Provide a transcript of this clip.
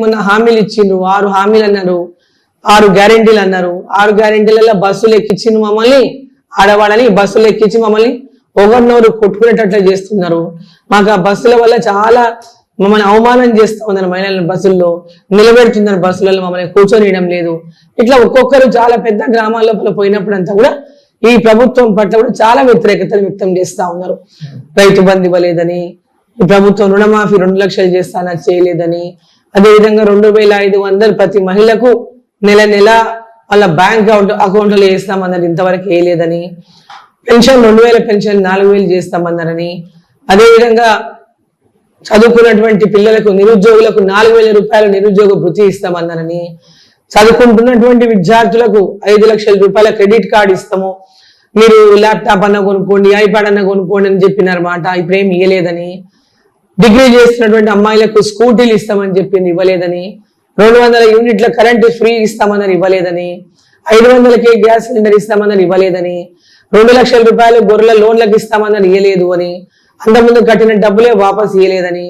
మొన్న హామీలు ఇచ్చిండ్రు? ఆరు హామీలు అన్నారు. ఆరు గ్యారెంటీలు అన్నారు. ఆరు గ్యారెంటీలలో బస్సులు ఎక్కించిండు మమ్మల్ని. ఆడవాళ్ళని బస్సులు ఎక్కించి మమ్మల్ని ఒకరినొకరు కొట్టుకునేటట్లు చేస్తున్నారు. మాకు ఆ బస్సుల వల్ల చాలా మమ్మల్ని అవమానం చేస్తూ ఉన్నారు మహిళలను బస్సుల్లో. నిలబెడుతున్నారు బస్సులలో మమ్మల్ని కూర్చొనియడం లేదు. ఇట్లా ఒక్కొక్కరు చాలా పెద్ద గ్రామాల లోపల పోయినప్పుడు అంతా కూడా ఈ ప్రభుత్వం పట్ల కూడా చాలా వ్యతిరేకతను వ్యక్తం చేస్తా ఉన్నారు. రైతు బంధు ఇవ్వలేదని ఈ ప్రభుత్వం రుణమాఫీ రెండు లక్షలు చేస్తానా చేయలేదని అదేవిధంగా రెండు వేల ఐదు వందలు ప్రతి మహిళకు నెల నెల వాళ్ళ బ్యాంక్ అకౌంట్ అకౌంట్లో వేస్తామన్నారు. ఇంతవరకు వేయలేదని పెన్షన్ రెండు వేల పెన్షన్ నాలుగు వేలు చేస్తామన్నారని. అదేవిధంగా చదువుకున్నటువంటి పిల్లలకు నిరుద్యోగులకు నాలుగు వేల రూపాయలు నిరుద్యోగ భృతి ఇస్తామన్నారని. చదువుకుంటున్నటువంటి విద్యార్థులకు ఐదు లక్షల రూపాయల క్రెడిట్ కార్డు ఇస్తాము. మీరు ల్యాప్టాప్ అన్న కొనుక్కోండి ఐప్యాడ్ అన్న కొనుక్కోండి అని చెప్పినారన్నమాట ఇప్పుడు ఏం ఇవ్వలేదని డిగ్రీ చేస్తున్నటువంటి అమ్మాయిలకు స్కూటీలు ఇస్తామని చెప్పింది ఇవ్వలేదని రెండు వందల యూనిట్ల కరెంటు ఫ్రీ ఇస్తామన్నారు ఇవ్వలేదని ఐదు వందలకే గ్యాస్ సిలిండర్ ఇస్తామన్నారు ఇవ్వలేదని రెండు లక్షల రూపాయలు గొర్రెల లోన్లకు ఇస్తామన్నారు ఇవ్వలేదు అని అంతకుముందు కట్టిన డబ్బులే వాపస్ ఇవ్వలేదని